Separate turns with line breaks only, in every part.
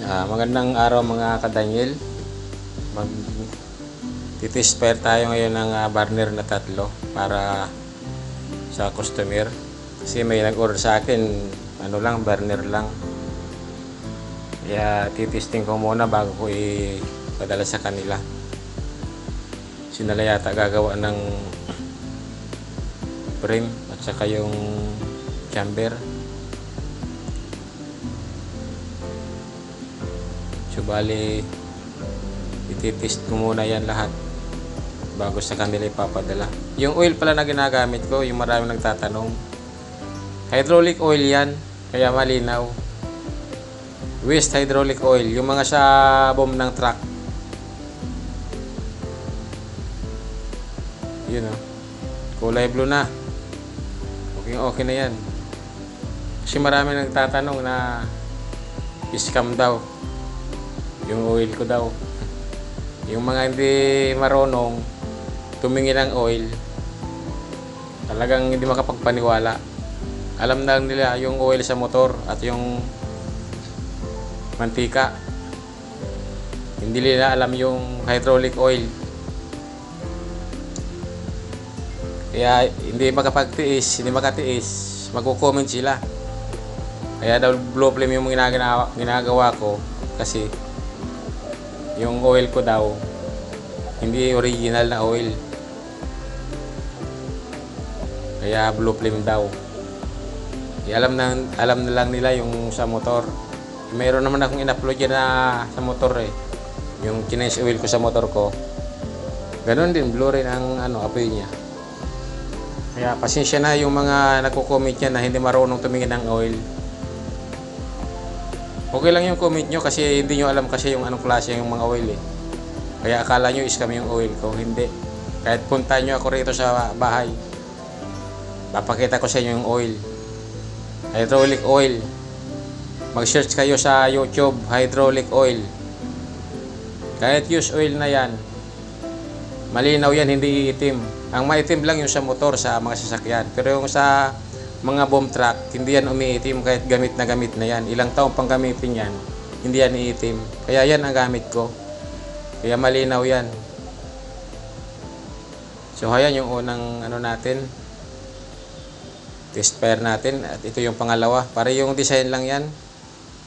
Ah, magandang araw mga kadanyel. Mag titisper tayo ngayon ng ah, burner na tatlo para sa customer. Kasi may nag-order sa akin, ano lang, burner lang. Kaya titisting ko muna bago ko ipadala sa kanila. Sinala yata gagawa ng frame at saka yung chamber. So bali, ititest ko muna yan lahat bago sa kanila ipapadala. Yung oil pala na ginagamit ko, yung marami nagtatanong. Hydraulic oil yan, kaya malinaw. Waste hydraulic oil, yung mga sa bomb ng truck. Yun o. Kulay blue na. Okay, okay na yan. Kasi marami nagtatanong na scam daw yung oil ko daw. Yung mga hindi marunong tumingin ng oil, talagang hindi makapagpaniwala. Alam na nila yung oil sa motor at yung mantika. Hindi nila alam yung hydraulic oil. Kaya hindi makapagtiis, hindi makatiis, magko-comment sila. Kaya daw blue flame yung ginagawa, ginagawa ko kasi yung oil ko daw hindi original na oil. Kaya blue flame daw. Eh, alam na alam na lang nila yung sa motor. Mayroon naman akong in-upload na sa motor eh. Yung chinese oil ko sa motor ko. Ganun din blue rin ang ano apoy niya. Kaya pasensya na yung mga nagko-comment yan na hindi marunong tumingin ng oil Okay lang yung comment nyo kasi hindi nyo alam kasi yung anong klase yung mga oil eh. Kaya akala nyo is kami yung oil ko. Hindi. Kahit punta nyo ako rito sa bahay. Papakita ko sa inyo yung oil. Hydraulic oil. Mag-search kayo sa YouTube, hydraulic oil. Kahit use oil na yan, malinaw yan, hindi iitim. Ang maitim lang yung sa motor, sa mga sasakyan. Pero yung sa mga bomb truck, hindi yan umiitim kahit gamit na gamit na yan. Ilang taong pang gamitin yan, hindi yan iitim. Kaya yan ang gamit ko. Kaya malinaw yan. So ayan yung unang ano natin. Test pair natin. At ito yung pangalawa. Para yung design lang yan.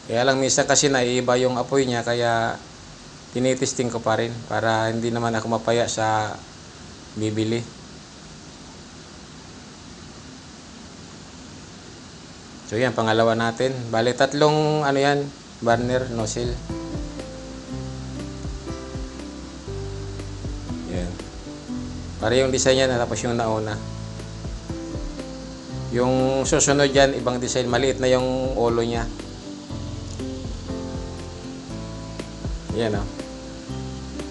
Kaya lang minsan kasi naiiba yung apoy niya kaya tinitesting ko pa rin para hindi naman ako mapaya sa bibili. So yan, pangalawa natin. Bale, tatlong ano yan, burner, nozzle. Yan. Para yung design yan, tapos yung nauna. Yung susunod yan, ibang design. Maliit na yung ulo niya. Yan o.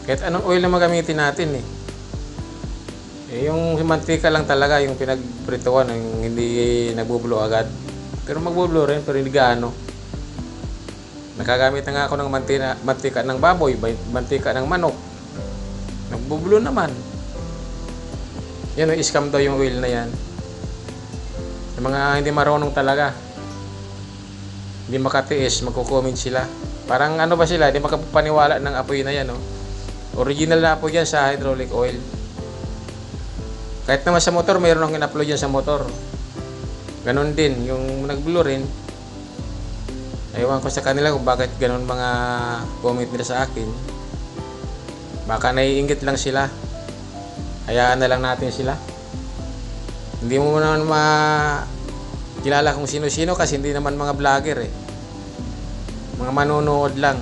Kahit anong oil na magamitin natin eh. Eh, yung mantika lang talaga, yung pinagprituan, yung hindi nagbubulo agad. Pero magbubulo rin, pero hindi gaano. Nakagamit na nga ako ng mantika, mantika ng baboy, mantika ng manok. Nagbubulo naman. Yan o, scam daw yung oil na yan. Yung mga hindi marunong talaga. Hindi makatiis, magko-comment sila. Parang ano ba sila, hindi makapaniwala ng apoy na yan, no? Original na apoy yan sa hydraulic oil. Kahit naman sa motor, mayroon akong in-upload yan sa motor. Ganon din, yung nag-blue rin. Ewan ko sa kanila kung bakit ganon mga comment nila sa akin. Baka naiingit lang sila. Hayaan na lang natin sila. Hindi mo naman ma kilala kung sino-sino kasi hindi naman mga vlogger eh. Mga manonood lang.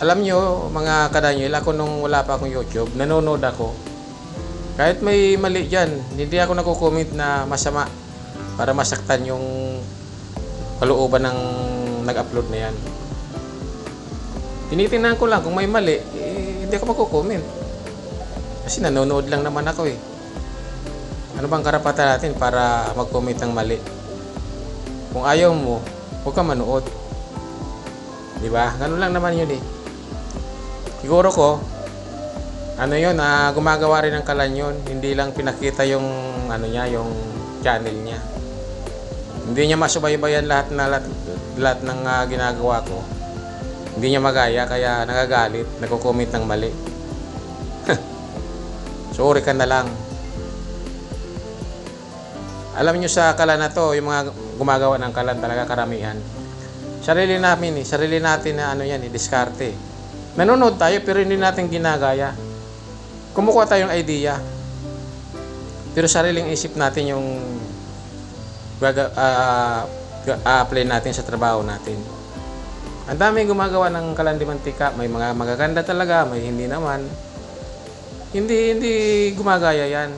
Alam nyo, mga kadanyel, ako nung wala pa akong YouTube, nanonood ako. Kahit may mali dyan, hindi ako nagko-comment na masama para masaktan yung kalooban ng nag-upload na yan. Tinitingnan ko lang kung may mali, eh, hindi ako magko-comment. Kasi nanonood lang naman ako eh. Ano bang karapatan natin para mag-comment ng mali? Kung ayaw mo, huwag ka manood. Di ba? Ganun lang naman yun eh. Siguro ko, ano yun, ah, gumagawa rin ng kalan yun. Hindi lang pinakita yung, ano niya, yung channel niya. Hindi niya masubaybayan lahat na lahat, lahat ng ah, ginagawa ko. Hindi niya magaya kaya nagagalit, nagko-comment ng mali. Sorry ka na lang. Alam niyo sa kalan na to, yung mga gumagawa ng kalan talaga karamihan. Sarili namin eh, sarili natin na ano yan eh, diskarte. Nanonood tayo pero hindi natin ginagaya. Kumukuha tayong idea. Pero sariling isip natin yung gaga, ga- a-apply natin sa trabaho natin. Ang dami gumagawa ng kalandi mantika. May mga magaganda talaga, may hindi naman. Hindi, hindi gumagaya yan.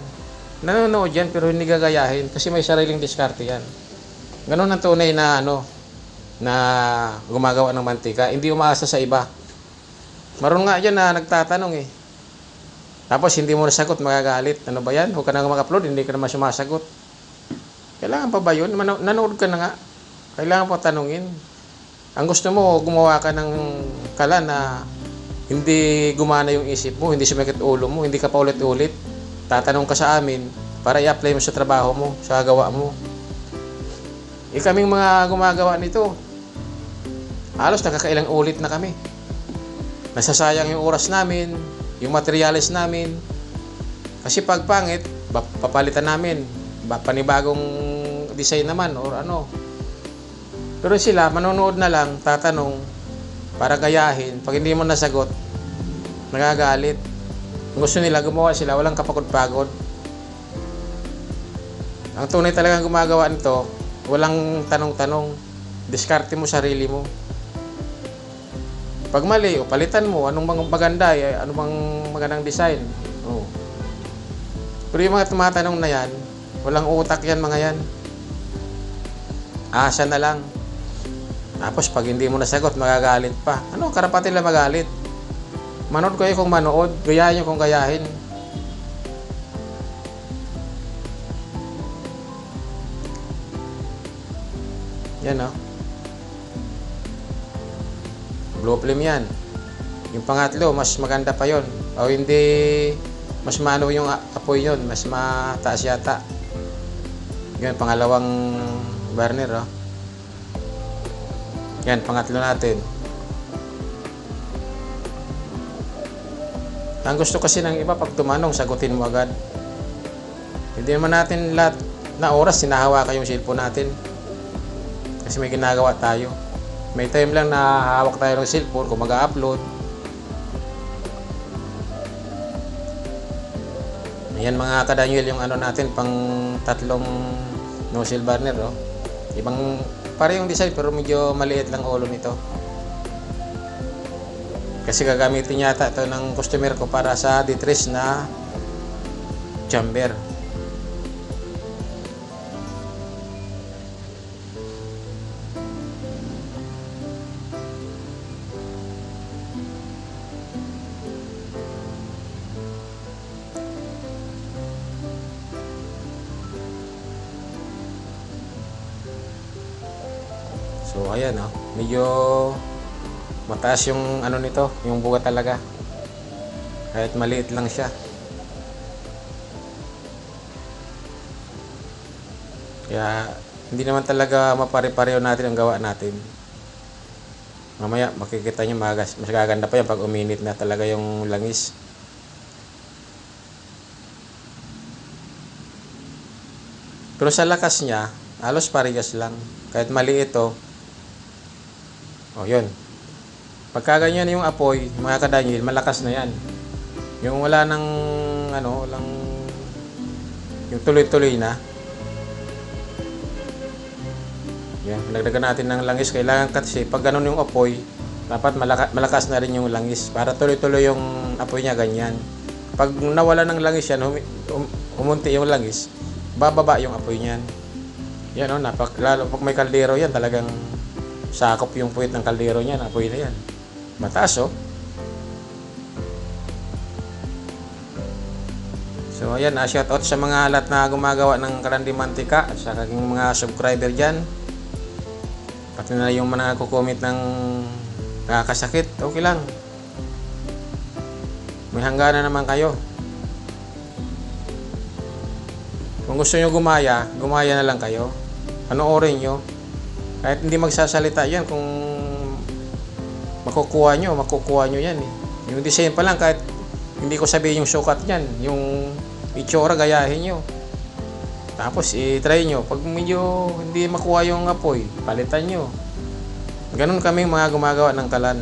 Nanonood yan pero hindi gagayahin kasi may sariling diskarte yan. Ganun ang tunay na ano, na gumagawa ng mantika. Hindi umaasa sa iba. Maroon nga dyan na nagtatanong eh. Tapos hindi mo nasagot, magagalit. Ano ba yan? Huwag ka na mag-upload, hindi ka naman sumasagot. Kailangan pa ba yun? Nanood ka na nga. Kailangan pa tanungin. Ang gusto mo, gumawa ka ng kala na hindi gumana yung isip mo, hindi sumakit ulo mo, hindi ka pa ulit-ulit. Tatanong ka sa amin para i-apply mo sa trabaho mo, sa gawa mo. Eh kaming mga gumagawa nito, halos nakakailang ulit na kami. Nasasayang yung oras namin, yung materials namin. Kasi pag pangit, papalitan namin. Ba- Panibagong design naman or ano. Pero sila, manonood na lang, tatanong, para gayahin. Pag hindi mo nasagot, nagagalit. Gusto nila, gumawa sila, walang kapagod-pagod. Ang tunay talagang gumagawa nito, walang tanong-tanong. Diskarte mo sarili mo. Pag mali, o palitan mo, anong bang maganda, eh, ano bang magandang design. Oh. Pero yung mga tumatanong na yan, walang utak yan mga yan. Asa na lang. Tapos pag hindi mo nasagot, magagalit pa. Ano, karapatan nila magalit. Manood kayo kung manood, gayahin nyo kung gayahin. Yan o. Blue flame yan. Yung pangatlo, mas maganda pa yon. O hindi, mas maano yung apoy yon, mas mataas yata. Yan, pangalawang burner oh. Yan, pangatlo natin. Ang gusto kasi ng iba, pag tumanong, sagutin mo agad. Hindi naman natin lahat na oras sinahawakan yung cellphone natin. Kasi may ginagawa tayo. May time lang na hawak tayo ng cellphone kung mag-upload. Ayan mga kadanyel yung ano natin pang tatlong nozzle burner oh. Ibang pare yung design pero medyo maliit lang ulo nito. Kasi gagamitin yata ito ng customer ko para sa D3 na chamber. So ayan oh, medyo mataas yung ano nito, yung buga talaga. Kahit maliit lang siya. Kaya hindi naman talaga mapare-pareho natin ang gawa natin. Mamaya makikita nyo mas gaganda pa yan pag uminit na talaga yung langis. Pero sa lakas niya, halos parehas lang. Kahit mali ito, oh yun. Pagka ganyan yung apoy, mga kadanyil, malakas na yan. Yung wala nang, ano, walang, yung tuloy-tuloy na. Yan, nagdagan natin ng langis. Kailangan kasi pag ganun yung apoy, dapat malaka, malakas na rin yung langis. Para tuloy-tuloy yung apoy niya ganyan. Pag nawala ng langis yan, humi, um, umunti yung langis, bababa yung apoy niyan. Yan o, napak, lalo pag may kaldero yan, talagang sakop yung puwit ng kaldero niyan, apoy na yan. Mataas oh. So ayan, uh, shout out sa mga lahat na gumagawa ng Karandi Mantika sa aking mga subscriber dyan. Pati na yung mga nagko-comment ng nakakasakit, okay lang. May hangganan naman kayo. Kung gusto nyo gumaya, gumaya na lang kayo. panoorin nyo. Kahit hindi magsasalita yan, kung makukuha nyo, makukuha nyo yan eh. Yung design pa lang, kahit hindi ko sabihin yung sukat yan, yung itsura, gayahin nyo. Tapos, i-try nyo. Pag medyo hindi makuha yung apoy, palitan nyo. Ganun kaming mga gumagawa ng kalan.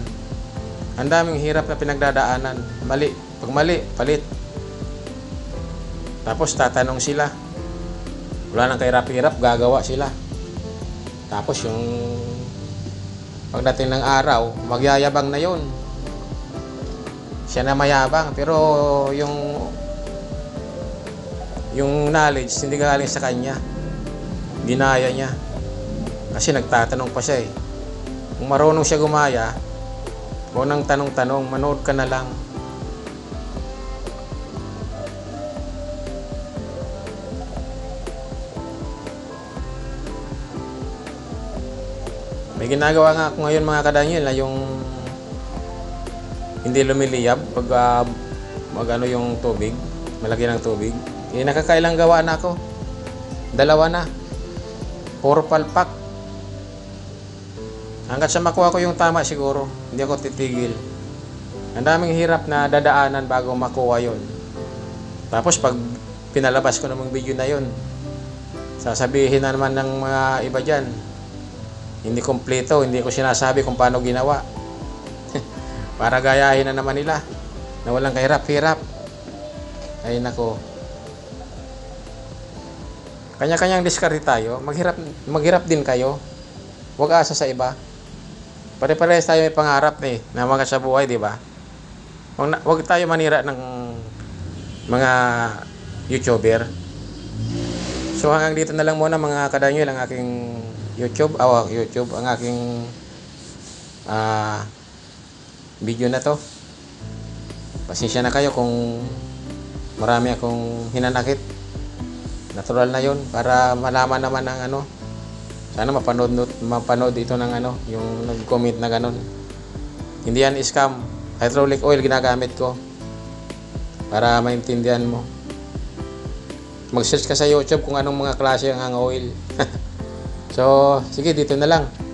Ang daming hirap na pinagdadaanan. Mali. Pag mali, palit. Tapos tatanong sila. Wala nang kahirap-hirap, gagawa sila. Tapos yung pagdating ng araw, magyayabang na yon. Siya na mayabang, pero yung yung knowledge hindi galing sa kanya. Ginaya niya. Kasi nagtatanong pa siya eh. Kung marunong siya gumaya, huwag nang tanong-tanong, manood ka na lang. May ginagawa nga ako ngayon mga kadanyel na yung hindi lumiliyab pag ah, mag ano yung tubig, malaki ng tubig. Eh, nakakailang gawa na ako. Dalawa na. Puro palpak. Hanggat sa makuha ko yung tama siguro, hindi ako titigil. Ang daming hirap na dadaanan bago makuha yon. Tapos pag pinalabas ko namang video na yon, sasabihin na naman ng mga iba dyan, hindi kompleto, hindi ko sinasabi kung paano ginawa. Para gayahin na naman nila na walang kahirap-hirap. Ay nako. Kanya-kanyang diskarte tayo. Maghirap, maghirap din kayo. Huwag asa sa iba. Pare-parehas tayo may pangarap eh, na mga sa buhay, di ba? Huwag, huwag tayo manira ng mga YouTuber. So hanggang dito na lang muna mga kadanyo ang aking YouTube, aw YouTube, ang aking ah video na to. Pasensya na kayo kung marami akong hinanakit. Natural na yon para malaman naman ng ano. Sana mapanood, mapanood ito ng ano, yung nag-comment na ganun. Hindi yan scam. Hydraulic oil ginagamit ko. Para maintindihan mo. Mag-search ka sa YouTube kung anong mga klase ang oil. so, sige, dito na lang.